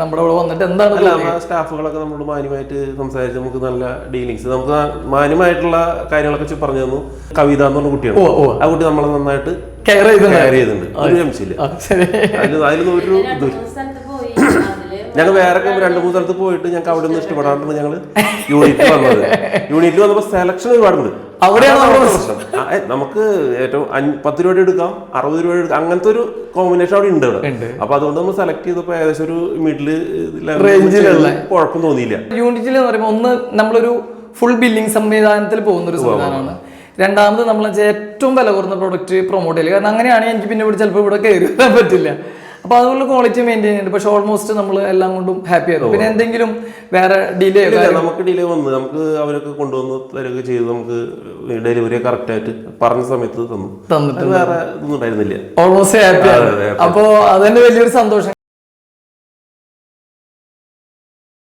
നമ്മുടെ ഇവിടെ വന്നിട്ട് എന്താണ് സ്റ്റാഫുകളൊക്കെ നമ്മളോട് മാന്യമായിട്ട് സംസാരിച്ച് നമുക്ക് നല്ല ഡീലിങ്സ് നമുക്ക് മാന്യമായിട്ടുള്ള കാര്യങ്ങളൊക്കെ പറഞ്ഞു തന്നു. കവിത എന്ന് പറഞ്ഞ കുട്ടിയാണ്. ആ കുട്ടി നമ്മളെ നന്നായിട്ട് കെയർ ചെയ്തിട്ടുണ്ട്. ഒരു സംശയമില്ല. അതിൽ അതിലൊന്നും ഒരു ഇത് മൂന്ന് സ്ഥലത്ത് പോയി അതിൽ ഞങ്ങൾ വേറെ രണ്ട് മൂന്ന് സ്ഥലത്ത് പോയിട്ട് ഞങ്ങൾക്ക് അവിടെ നിന്ന് ഇഷ്ടപ്പെടാണ്ട് ഞങ്ങൾ യൂണിറ്റ് വന്നത്. യൂണിറ്റിൽ വന്നപ്പോൾ സെലക്ഷൻ ഒരുപാടുണ്ട്. അവിടെയാണ് പ്രശ്നം. നമുക്ക് ഏറ്റവും പത്ത് രൂപയുടെ എടുക്കാം അറുപത് രൂപ എടുക്കാം അങ്ങനത്തെ ഒരു കോമ്പിനേഷൻ അവിടെ ഉണ്ട് അവിടെ അപ്പൊ അതുകൊണ്ട് നമ്മൾ സെലക്ട് ചെയ്തപ്പോൾ ഏകദേശം ഒരു മിഡിൽ റേഞ്ചിലുള്ള. കുഴപ്പം തോന്നിയില്ല. യൂണിറ്റിൽ എന്ന് പറയുമ്പോൾ ഒന്ന് നമ്മളൊരു ഫുൾ ബില്ലിംഗ് സംവിധാനത്തിൽ പോകുന്ന ഒരു സംവിധാനമാണ്. രണ്ടാമത് നമ്മൾ ഏറ്റവും വില കുറഞ്ഞ പ്രോഡക്റ്റ് പ്രൊമോട്ട് ചെയ്യില്ല കാരണം അങ്ങനെയാണെങ്കിൽ എനിക്ക് പിന്നെ ഇവിടെ ചിലപ്പോൾ ഇവിടെ കയറി പറ്റില്ല. അപ്പോൾ അതുകൊണ്ട് ക്വാളിറ്റി മെയിന്റെയിൻ ചെയ്യുന്നുണ്ട് പക്ഷെ ഓൾമോസ്റ്റ് നമ്മൾ എല്ലാം കൊണ്ടും ഹാപ്പി ആയിരുന്നു. പിന്നെ എന്തെങ്കിലും വേറെ ഡിലേ നമുക്ക് ഡിലേ വന്നു. നമുക്ക് അവരൊക്കെ കൊണ്ടുവന്ന് തരുക ചെയ്ത്. നമുക്ക് ഡെലിവറി കറക്റ്റ് ആയിട്ട് പറഞ്ഞ സമയത്ത് തന്നു. തന്നിട്ട് വേറെ ഇതൊന്നും ഉണ്ടായിരുന്നില്ല. ഓൾമോസ്റ്റ് ഹാപ്പി ആണ്. അപ്പോൾ അതെന്നെ വലിയൊരു സന്തോഷം.